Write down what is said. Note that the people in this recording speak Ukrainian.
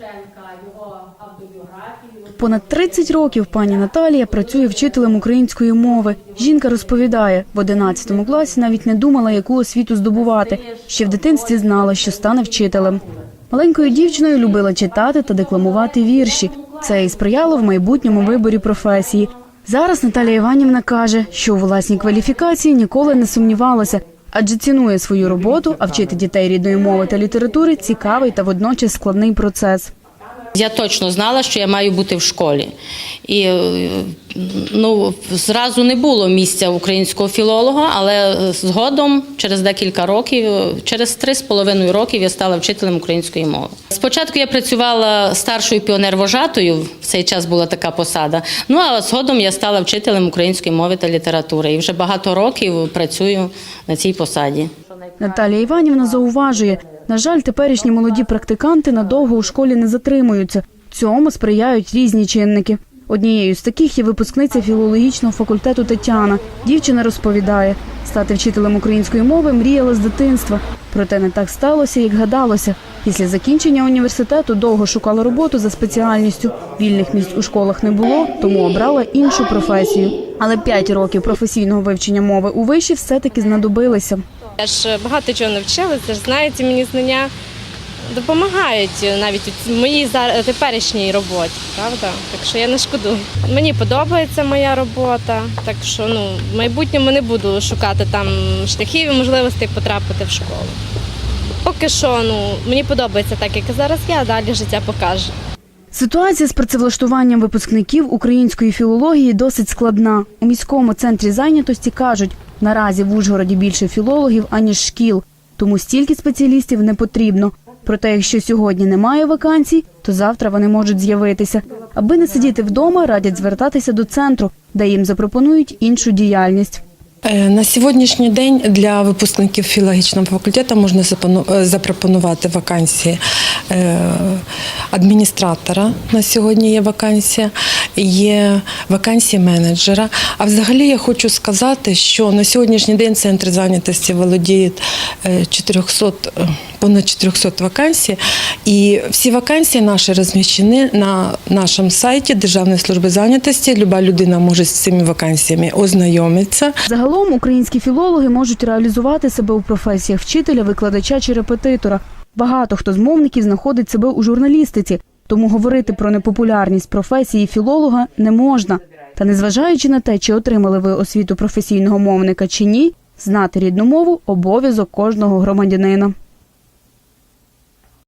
Шевченка, його автобіографію. Понад 30 років пані Наталія працює вчителем української мови. Жінка розповідає, в 11 класі навіть не думала, яку освіту здобувати. Ще в дитинстві знала, що стане вчителем. Маленькою дівчиною любила читати та декламувати вірші. Це і сприяло в майбутньому виборі професії. Зараз Наталія Іванівна каже, що у власній кваліфікації ніколи не сумнівалася, адже цінує свою роботу, а вчити дітей рідної мови та літератури цікавий та водночас складний процес. Я точно знала, що я маю бути в школі. І е, ну, зразу не було місця українського філолога, але згодом, через декілька років, через три з половиною років, я стала вчителем української мови. Спочатку я працювала старшою піонер-вожатою, в цей час була така посада. Ну а згодом я стала вчителем української мови та літератури. І вже багато років працюю на цій посаді. Наталія Іванівна зауважує, на жаль, теперішні молоді практиканти надовго у школі не затримуються. Цьому сприяють різні чинники. Однією з таких є випускниця філологічного факультету Тетяна. Дівчина розповідає, стати вчителем української мови мріяла з дитинства. Проте не так сталося, як гадалося. Після закінчення університету довго шукала роботу за спеціальністю. Вільних місць у школах не було, тому обрала іншу професію. Але п'ять років професійного вивчення мови у виші все-таки знадобилися. Я ж багато чого навчилася, ж знаєте, мені знання допомагають навіть у моїй теперішній роботі, правда? Так що я не шкодую. Мені подобається моя робота, так що ну, в майбутньому не буду шукати там шляхів і можливостей потрапити в школу. Поки що ну, мені подобається так, як зараз я, а далі життя покаже. Ситуація з працевлаштуванням випускників української філології досить складна. У міському центрі зайнятості кажуть, наразі в Ужгороді більше філологів, аніж шкіл, тому стільки спеціалістів не потрібно. Проте, якщо сьогодні немає вакансій, то завтра вони можуть з'явитися. Аби не сидіти вдома, радять звертатися до центру, де їм запропонують іншу діяльність. Е, На сьогоднішній день для випускників філологічного факультету можна е, запропонувати вакансії е, адміністратора. На сьогодні є вакансія, є вакансії менеджера. А взагалі я хочу сказати, що на сьогоднішній день центр зайнятості володіє е, 400, е, понад 400 вакансій. І всі вакансії наші розміщені на нашому сайті Державної служби зайнятості. Люба людина може з цими вакансіями ознайомитися. Загалом українські філологи можуть реалізувати себе у професіях вчителя, викладача чи репетитора. Багато хто з мовників знаходить себе у журналістиці, тому говорити про непопулярність професії філолога не можна. Та незважаючи на те, чи отримали ви освіту професійного мовника чи ні, знати рідну мову обов'язок кожного громадянина.